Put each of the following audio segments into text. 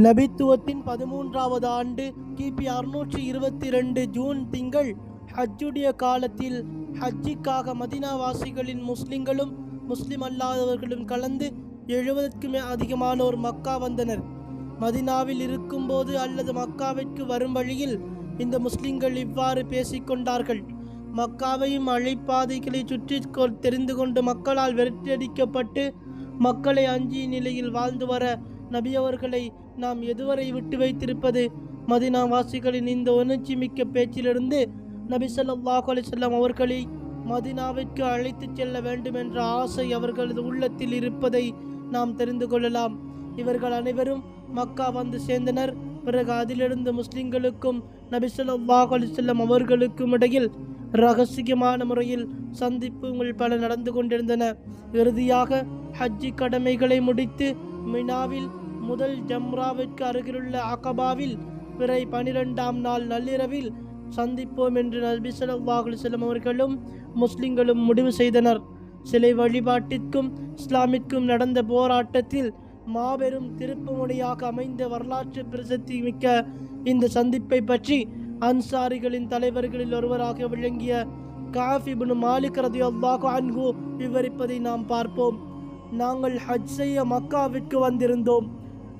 நபித்துவத்தின் பதிமூன்றாவது ஆண்டு கிபி அறுநூற்றி இருபத்தி ரெண்டு ஜூன் திங்கள் ஹஜ்ஜுடைய காலத்தில் ஹஜ்ஜிக்காக மதினாவாசிகளின் முஸ்லிம்களும் முஸ்லிம் அல்லாதவர்களும் கலந்து எழுபதற்கும் அதிகமானோர் மக்கா வந்தனர். மதினாவில் இருக்கும்போது அல்லது மக்காவிற்கு வரும் வழியில் இந்த முஸ்லிம்கள் இவ்வாறு பேசிக்கொண்டார்கள். மக்காவையும் அழைப்பாதைகளை சுற்றி கொ- தெரிந்து கொண்டு மக்களால் வெற்றியடிக்கப்பட்டு மக்களை அஞ்சிய நிலையில் வாழ்ந்து வர நபி அவர்களை நாம் எதுவரை விட்டு வைத்திருப்பது? மதினா வாசிகளின் இந்த உணர்ச்சி மிக்க பேச்சிலிருந்து நபி ஸல்லல்லாஹு அலைஹி அவர்களை மதினாவிற்கு அழைத்துச் செல்ல வேண்டும் என்ற ஆசை அவர்களது உள்ளத்தில் இருப்பதை நாம் தெரிந்து கொள்ளலாம். இவர்கள் அனைவரும் மக்கா வந்து சேர்ந்தனர். பிறகு அதிலிருந்து முஸ்லிம்களுக்கும் நபிசல்லாஹ் அலிசல்லம் அவர்களுக்கும் இடையில் ரகசியமான முறையில் சந்திப்புகள் பல நடந்து கொண்டிருந்தன. இறுதியாக ஹஜ்ஜி கடமைகளை முடித்து மினாவில் முதல் ஜம்ராவிற்கு அருகிலுள்ள அகபாவில் பிறை பனிரெண்டாம் நாள் நள்ளிரவில் சந்திப்போம் என்று நபி ஸல்லல்லாஹு அலைஹி அவர்களும் முஸ்லிம்களும் முடிவு செய்தனர். சிலை வழிபாட்டிற்கும் இஸ்லாமிற்கும் நடந்த போராட்டத்தில் மாபெரும் திருப்புமுனையாக அமைந்த வரலாற்று பிரசித்தி மிக்க இந்த சந்திப்பை பற்றி அன்சாரிகளின் தலைவர்களில் ஒருவராக விளங்கிய காஃபிபுன் மாலிக் ரதியல்லாஹு அன்ஹு விவரிப்பதை நாம் பார்ப்போம். நாங்கள் ஹஜ் செய்ய மக்காவிற்கு வந்திருந்தோம்.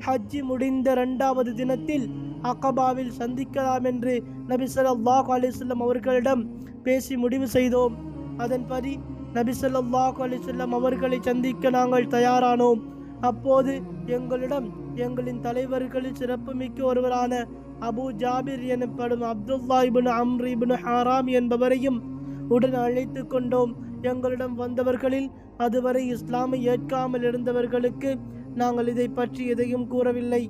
ஹஜ்ஜி முடிந்த இரண்டாவது தினத்தில் அகபாவில் சந்திக்கலாம் என்று நபி ஸல்லல்லாஹு அலிசல்லம் அவர்களிடம் பேசி முடிவு செய்தோம். அதன்படி நபி ஸல்லல்லாஹு அலிசல்லம் அவர்களை சந்திக்க நாங்கள் தயாரானோம். அப்போது எங்களிடம் எங்களின் தலைவர்களில் சிறப்புமிக்க ஒருவரான அபு ஜாபிர் எனப்படும் Abdullah Ibn Amr Ibn Haram என்பவரையும் உடன் அழைத்து கொண்டோம். எங்களிடம் வந்தவர்களில் அதுவரை இஸ்லாமை ஏற்காமல் இருந்தவர்களுக்கு நாங்கள் இதை பற்றி எதையும் கூறவில்லை.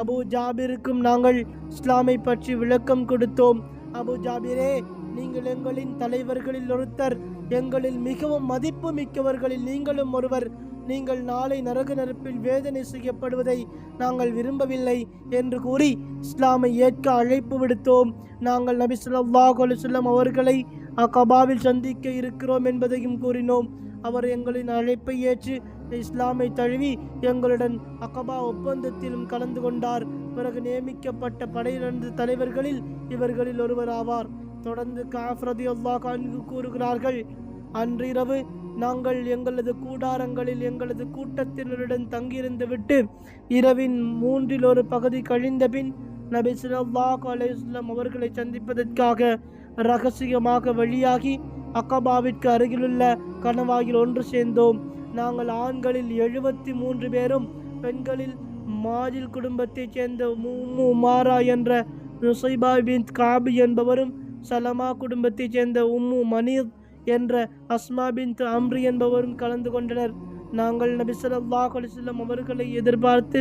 அபு ஜாபிருக்கும் நாங்கள் இஸ்லாமை பற்றி விளக்கம் கொடுத்தோம். அபு ஜாபிரே நீங்கள் எங்களின் தலைவர்களில் ஒருத்தர். எங்களில் மிகவும் மதிப்பு மிக்கவர்களில் நீங்களும் ஒருவர். நீங்கள் நாளை நரக நெருப்பில் வேதனை செய்யப்படுவதை நாங்கள் விரும்பவில்லை என்று கூறி இஸ்லாமை ஏற்க அழைப்பு விடுத்தோம். நாங்கள் நபி ஸல்லல்லாஹு அலைஹி அவர்களை அகபாவில் சந்திக்க இருக்கிறோம் என்பதையும் கூறினோம். அவர் எங்களின் அழைப்பை ஏற்று இஸ்லாமை தழுவி எங்களுடன் அகபா ஒப்பந்தத்திலும் கலந்து கொண்டார். பிறகு நியமிக்கப்பட்ட படையினரது தலைவர்களில் இவர்களில் ஒருவர் ஆவார் தொடர்ந்து காஃப்ரதி அல்லாஹ் கூறுகிறார்கள் அன்றிரவு நாங்கள் எங்களது கூடாரங்களில் எங்களது கூட்டத்தினருடன் தங்கியிருந்து விட்டு இரவின் மூன்றில் ஒரு பகுதி கழிந்த பின் நபி சுல்லாஹ் அலையுஸ்லாம் அவர்களை சந்திப்பதற்காக ரகசியமாக வெளியாகி அக்கபாவிற்கு அருகிலுள்ள கணவாயில் ஒன்று சேர்ந்தோம். நாங்கள் ஆண்களில் எழுபத்தி மூன்று பேரும் பெண்களில் மாஜில் குடும்பத்தைச் சேர்ந்த உம்மு மாரா என்ற நுசைபா பின் காபி என்பவரும் சலமா குடும்பத்தைச் சேர்ந்த உம்மு மனீத் என்ற அஸ்மா பின் அம்ரி என்பவரும் கலந்து கொண்டனர். நாங்கள் நபி ஸல்லல்லாஹு அலைஹி அவர்களை எதிர்பார்த்து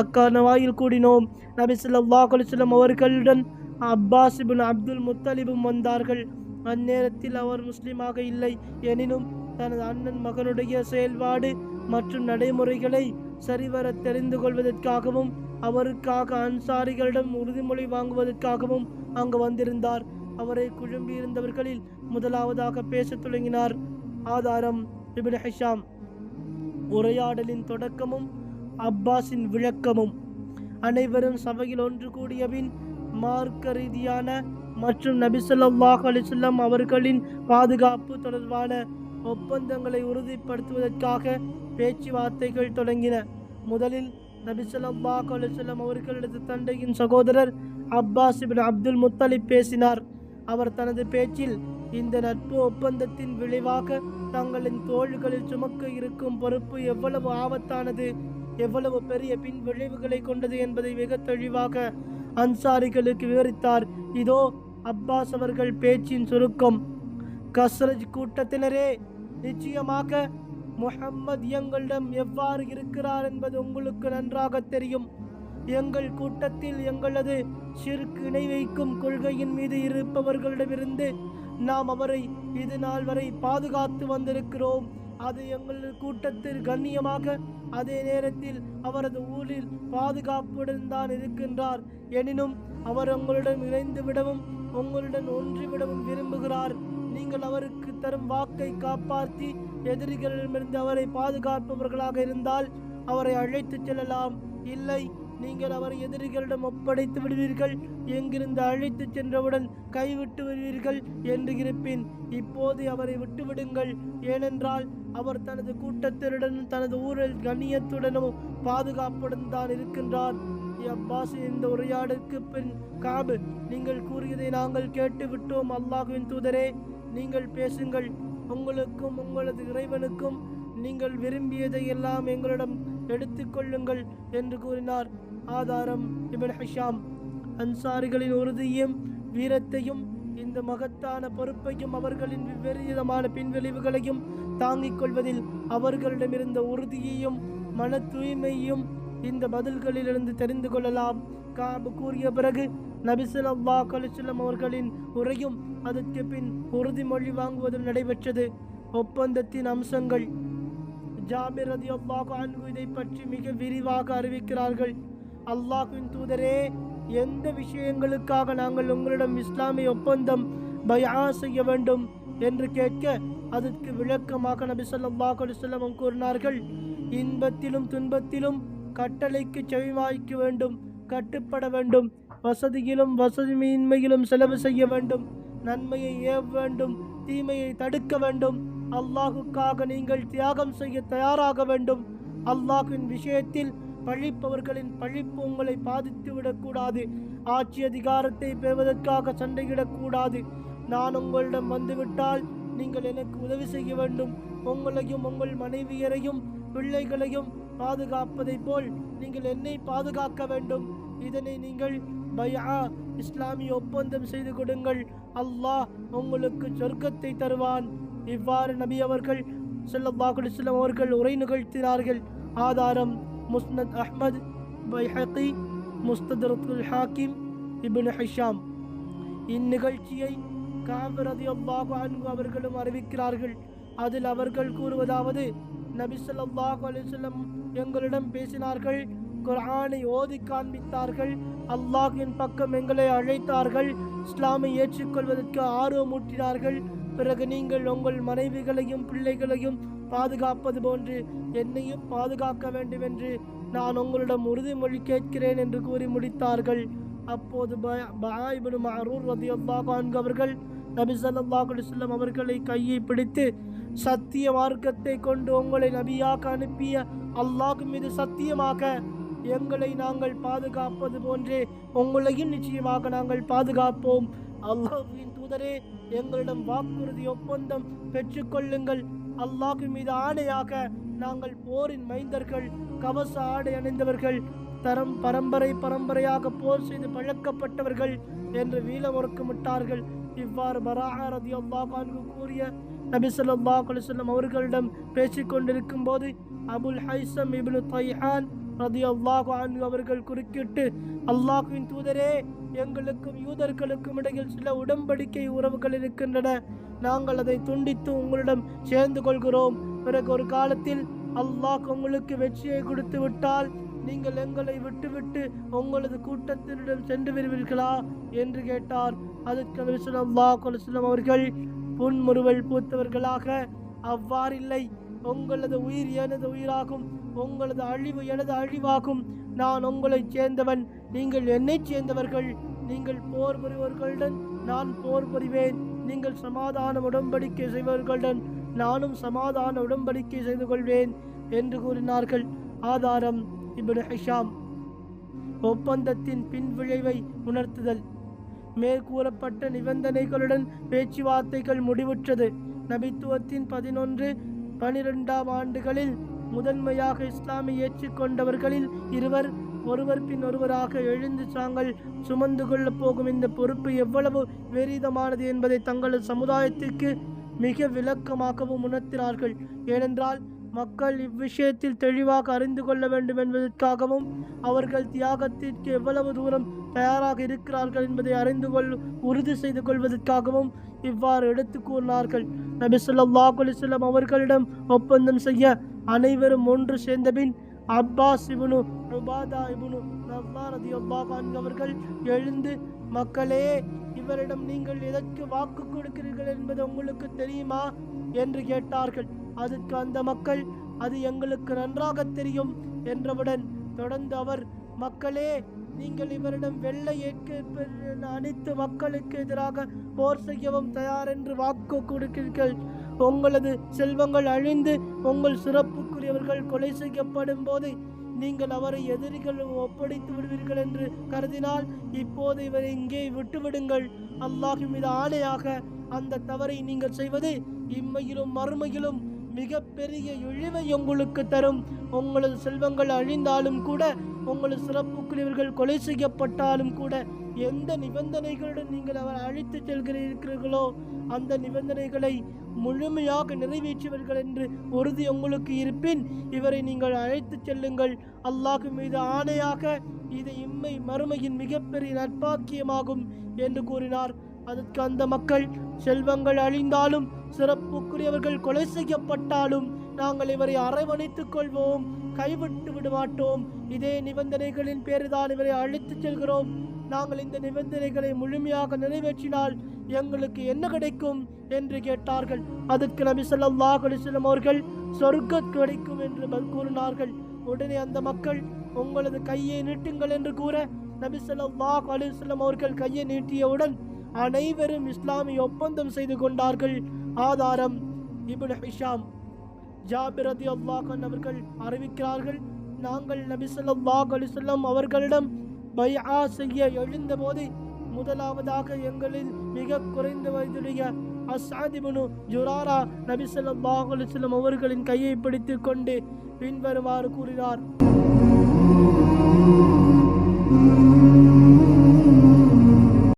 அக்கணவாயில் கூடினோம். நபி ஸல்லல்லாஹு அலைஹி அவர்களுடன் அப்பாஸ் இப்னு அப்துல் முத்தலிபும் வந்தார்கள். அந்நேரத்தில் அவர் முஸ்லீமாக இல்லை. எனினும் தனது அண்ணன் மகனுடைய செயல்பாடு மற்றும் நடைமுறைகளை சரிவர தெரிந்து கொள்வதற்காகவும் அவருக்காக அன்சாரிகளிடம் உறுதிமொழி வாங்குவதற்காகவும் அங்கு வந்திருந்தார். அவரை குழும்பியிருந்தவர்களில் முதலாவதாக பேசத் தொடங்கினார். ஆதாரம் இப்னு ஹிஷாம். உரையாடலின் தொடக்கமும் அப்பாஸின் விளக்கமும். அனைவரும் சபையில் ஒன்று கூடியபின் மார்க்க ரீதியான மற்றும் நபிசல்லாஹ் அலிசல்லாம் அவர்களின் பாதுகாப்பு தொடர்பான ஒப்பந்தங்களை உறுதிப்படுத்துவதற்காக பேச்சுவார்த்தைகள் தொடங்கின. முதலில் நபிசல்லா ஸல்லல்லாஹு அவர்களது தந்தையின் சகோதரர் அப்பாஸ் இபின் அப்துல் முத்தலிப் பேசினார். அவர் தனது பேச்சில் இந்த நட்பு ஒப்பந்தத்தின் விளைவாக தங்களின் தோள்களில் சுமக்க இருக்கும் பொறுப்பு எவ்வளவு ஆபத்தானது எவ்வளவு பெரிய பின் விளைவுகளை கொண்டது என்பதை மிக தெளிவாக அன்சாரிகளுக்கு விவரித்தார். இதோ அப்பாஸ் அவர்கள் பேச்சின் சுருக்கம். கஸ்ரஜ் கூட்டத்தினரே நிச்சயமாக முஹம்மது எங்களிடம் எவ்வாறு இருக்கிறார் என்பது உங்களுக்கு நன்றாக தெரியும். எங்கள் கூட்டத்தில் எங்களது சிறுக்கு இணை வைக்கும் கொள்கையின் மீது இருப்பவர்களிடமிருந்து நாம் அவரை இது நாள் வரை பாதுகாத்து வந்திருக்கிறோம். அது எங்கள் கூட்டத்தில் கண்ணியமாக அதே நேரத்தில் அவரது ஊரில் பாதுகாப்புடன் தான் இருக்கின்றார். எனினும் அவர் உங்களுடன் இணைந்து விடவும் உங்களுடன் ஒன்றிவிடவும் விரும்புகிறார். நீங்கள் அவருக்கு தரும் வாக்கை காப்பாற்றி எதிரிகளிடமிருந்து அவரை பாதுகாப்பவர்களாக இருந்தால் அவரை அழைத்துச் செல்லலாம். இல்லை நீங்கள் அவரை எதிரிகளிடம் ஒப்படைத்து விடுவீர்கள். எங்கிருந்து அழைத்து சென்றவுடன் கைவிட்டு விடுவீர்கள் என்று இருப்பேன் இப்போது அவரை விட்டுவிடுங்கள். ஏனென்றால் அவர் தனது கூட்டத்தினுடனும் தனது ஊரில் கண்ணியத்துடனும் பாதுகாப்புடன் தான் இருக்கின்றார். அப்பாஸ் இந்த உரையாடலுக்கு பின் காபு நீங்கள் கூறியதை நாங்கள் கேட்டு விட்டோம் அல்லாஹுவின் தூதரே. நீங்கள் பேசுங்கள். உங்களுக்கும் உங்களது இறைவனுக்கும் நீங்கள் விரும்பியதை எல்லாம் எங்களிடம் எடுத்துக்கொள்ளுங்கள் என்று கூறினார் ஆதாரம் இபன் ஹஷாம். அன்சாரிகளின் உறுதியும் வீரத்தையும் இந்த மகத்தான பொறுப்பையும் அவர்களின் வெவ்வேறு விதமான பின்விளைவுகளையும் தாங்கிக் கொள்வதில் அவர்களிடமிருந்த உறுதியையும் மன தூய்மையையும் இந்த பதில்களிலிருந்து தெரிந்து கொள்ளலாம். காபு கூறிய பிறகு நபிசுல்லா கலிசல்லம் அவர்களின் உரையும் அதற்கு பின் உறுதிமொழி வாங்குவதும் நடைபெற்றது. ஒப்பந்தத்தின் அம்சங்கள். ஜாபிர் ரதி அல்லாஹு இதை பற்றி மிக விரிவாக அறிவிக்கிறார்கள். அல்லாஹ்வின் தூதரே எந்த விஷயங்களுக்காக நாங்கள் உங்களிடம் இஸ்லாமிய ஒப்பந்தம் பயா செய்ய வேண்டும் என்று கேட்க அதற்கு விளக்கமாக நபி ஸல்லல்லாஹு அலைஹி கூறினார்கள். இன்பத்திலும் துன்பத்திலும் கட்டளைக்கு செவிவாய்க்க வேண்டும் கட்டுப்பட வேண்டும் வசதியிலும் வசதியின்மையிலும் செலவு செய்ய வேண்டும். நன்மையை ஏவ வேண்டும் தீமையை தடுக்க வேண்டும். அல்லாஹுக்காக நீங்கள் தியாகம் செய்ய தயாராக வேண்டும். அல்லாஹின் விஷயத்தில் பழிப்பவர்களின் பழிப்பு உங்களை பாதித்து விடக்கூடாது. ஆட்சி அதிகாரத்தை பெறுவதற்காக சண்டையிடக்கூடாது. நான் உங்களிடம் வந்துவிட்டால் நீங்கள் எனக்கு உதவி செய்ய வேண்டும். உங்களையும் உங்கள் மனைவியரையும் பிள்ளைகளையும் பாதுகாப்பதைப் போல் நீங்கள் என்னை பாதுகாக்க வேண்டும். இதனை நீங்கள் பயா இஸ்லாமிய ஒப்பந்தம் செய்து கொடுங்கள். அல்லாஹ் உங்களுக்கு சொர்க்கத்தை தருவான். இவ்வாறு நபி அவர்கள் ஸல்லல்லாஹு அலைஹி அவர்கள் உரை நிகழ்த்தினார்கள். ஆதாரம் முஸ்னத் அஹ்மத் பைஹகி முஸ்ததரத்துல் ஹாக்கிம் இபின் ஹிஷாம். இந்நிகழ்ச்சியை காப் ரலியல்லாஹு அன்பு அவர்களும் அறிவிக்கிறார்கள். அதில் அவர்கள் கூறுவதாவது நபி சொல்லாஹ் அலிசல்லம் எங்களிடம் பேசினார்கள் குரானை ஓதி காண்பித்தார்கள் அல்லாஹின் பக்கம் எங்களை அழைத்தார்கள் இஸ்லாமை ஏற்றுக்கொள்வதற்கு ஆர்வமூட்டினார்கள் பிறகு நீங்கள் உங்கள் மனைவிகளையும் பிள்ளைகளையும் பாதுகாப்பது போன்று என்னையும் பாதுகாக்க வேண்டும் என்று நான் உங்களிடம் உறுதிமொழி கேட்கிறேன் என்று கூறி முடித்தார்கள். அப்போது பாயிபனு மரூர் ரதியல்லாஹு அன்ஹு அவர்கள் நபி சல்லாஹ் அலைஹி அவர்களை கையை பிடித்து சத்திய மார்க்கத்தை கொண்டு உங்களை நபியாக அனுப்பிய அல்லாஹ் மீது சத்தியமாக எங்களை நாங்கள் பாதுகாப்பது போன்றே உங்களையும் நிச்சயமாக நாங்கள் பாதுகாப்போம். அல்லாஹுவின் தூதரே எங்களிடம் வாக்குறுதி ஒப்பந்தம் பெற்றுக்கொள்ளுங்கள். அல்லாஹ் மீது ஆணையாக நாங்கள் போரின் மைந்தர்கள் கவச ஆடை அணிந்தவர்கள் தரம் பரம்பரை பரம்பரையாக போர் செய்து பழக்கப்பட்டவர்கள் என்று வீல முறக்கமிட்டார்கள் இவ்வாறு பராஹா ரதி அல்லாஹ் கூறிய நபி ஸல்லல்லாஹு அலைஹி அவர்களிடம் பேசிக் கொண்டிருக்கும் போது அபுல் ஹைசம் இப்னு தைஹான் ரதி அல்லாஹு அன்ஹு அவர்கள் குறுக்கிட்டு அல்லாஹ்வின் தூதரே எங்களுக்கும் யூதர்களுக்கும் இடையில் சில உடன்படிக்கை உறவுகள் இருக்கின்றன. நாங்கள் அதை துண்டித்து உங்களிடம் சேர்ந்து கொள்கிறோம். பிறகு ஒரு காலத்தில் அல்லாஹ் உங்களுக்கு வெற்றியை கொடுத்து விட்டால் நீங்கள் எங்களை விட்டுவிட்டு உங்களது கூட்டத்தினரிடம் சென்று விடுவீர்களா? என்று கேட்டார். அதற்கு அல்லாஹ் ஸல்லல்லாஹு அவர்கள் புன்முறுவல் பூத்தவர்களாக அவ்வாறில்லை. உங்களது உயிர் எனது உயிராகும். உங்களது அழிவு எனது அழிவாகும். நான் உங்களைச் சேர்ந்தவன். நீங்கள் என்னைச் சேர்ந்தவர்கள். நீங்கள் போர் புரிவர்களுடன் நான் போர் புரிவேன். நீங்கள் சமாதான உடன்படிக்கை செய்பவர்களுடன் நானும் சமாதான உடன்படிக்கை செய்து கொள்வேன் என்று கூறினார்கள். ஆதாரம் இப்னு ஹிஷாம். ஒப்பந்தத்தின் பின்விளைவை உணர்த்துதல். மேற்கூறப்பட்ட நிபந்தனைகளுடன் பேச்சுவார்த்தைகள் முடிவுற்றது. நபித்துவத்தின் பதினொன்று பனிரெண்டாம் ஆண்டுகளில் முதன்மையாக இஸ்லாமை ஏற்றுக்கொண்டவர்களில் இருவர் ஒருவர் பின் ஒருவராக எழுந்து தாங்கள் சுமந்து கொள்ளப் போகும் இந்த பொறுப்பு எவ்வளவு விபரீதமானது என்பதை தங்களது சமுதாயத்திற்கு மிக விளக்கமாகவும் உணர்த்தினார்கள். ஏனென்றால் மக்கள் இவ்விஷயத்தில் தெளிவாக அறிந்து கொள்ள வேண்டும் என்பதற்காகவும் அவர்கள் தியாகத்திற்கு எவ்வளவு தூரம் தயாராக இருக்கிறார்கள் என்பதை அறிந்து கொள் உறுதி செய்து கொள்வதற்காகவும் இவ்வாறு எடுத்து கூறினார்கள். நபி ஸல்லல்லாஹு அலிசல்லம் அவர்களிடம் ஒப்பந்தம் செய்ய அனைவரும் ஒன்று சேர்ந்தபின் அப்பாஸ் இபுனு உபாதா இபுனு நவ்வாரதி அப்பா அன்ஹு அவர்கள் எழுந்து மக்களே இவரிடம் நீங்கள் எதற்கு வாக்கு கொடுக்கிறீர்கள் என்பது உங்களுக்கு தெரியுமா? என்று கேட்டார்கள். அதற்கு அந்த மக்கள் அது எங்களுக்கு நன்றாக தெரியும் என்றவுடன் தொடர்ந்து அவர் மக்களே நீங்கள் இவரிடம் வெள்ளை ஏற்க அனைத்து மக்களுக்கு எதிராக போர் செய்யவும் தயார் என்று வாக்கு கொடுக்கிறீர்கள். உங்களது செல்வங்கள் அழிந்து உங்கள் சிறப்புக்குரியவர்கள் கொலை செய்யப்படும் போது நீங்கள் அவரை எதிரிகள் ஒப்படைத்து விடுவீர்கள் என்று கருதினால் இப்போது இவரை இங்கே விட்டுவிடுங்கள். அல்லாஹ் மீது ஆணையாக அந்த தவறை நீங்கள் செய்வது இம்மையிலும் மறுமையிலும் மிகப்பெரிய இழிவை உங்களுக்கு தரும். உங்களது செல்வங்கள் அழிந்தாலும் கூட உங்களது சிறப்புக்குரியவர்கள் கொலை செய்யப்பட்டாலும் கூட எந்த நிபந்தனைகளுடன் நீங்கள் அவர் அழைத்து செல்கிறீர்களோ அந்த நிபந்தனைகளை முழுமையாக நிறைவேற்றுவீர்கள் என்று உறுதி உங்களுக்கு இருப்பின் இவரை நீங்கள் அழைத்து செல்லுங்கள். அல்லாஹ் மீது ஆணையாக இது இம்மை மறுமையின் மிகப்பெரிய நட்பாக்கியமாகும் என்று கூறினார். அதற்கு அந்த மக்கள் செல்வங்கள் அழிந்தாலும் சிறப்புக்குரியவர்கள் கொலை செய்யப்பட்டாலும் நாங்கள் இவரை அரவணைத்துக் கொள்வோம். கைவிட்டு விட மாட்டோம் இதே நிபந்தனைகளின் பேருதான் இவரை அழைத்துச் செல்கிறோம். நாங்கள் இந்த நிபந்தனைகளை முழுமையாக நிறைவேற்றினால் எங்களுக்கு என்ன கிடைக்கும் என்று கேட்டார்கள். அதற்கு நபி ஸல்லல்லாஹு அலைஹி அவர்கள் சொர்க்க கிடைக்கும் என்று கூறினார்கள். உடனே அந்த மக்கள் உங்களது கையை நீட்டுங்கள் என்று கூற நபி ஸல்லல்லாஹு அலைஹி அவர்கள் கையை நீட்டியவுடன் அனைவரும் இஸ்லாமிய ஒப்பந்தம் செய்து கொண்டார்கள். ஆதாரம் இப்னு ஹிஷாம். ஜாபிர் ரலியல்லாஹு அவர்கள் அறிவிக்கிறார்கள். நாங்கள் நபி ஸல்லல்லாஹு அலைஹி அவர்களிடம் பைஆ செய்ய எழுந்தபோது முதலாவதாக எங்களில் மிக குறைந்த வயதுடைய அசாதிபனு ஜுராரா நபி ஸல்லல்லாஹு அலைஹி அவர்களின் கையை பிடித்து கொண்டு பின்வருமாறு கூறினார்.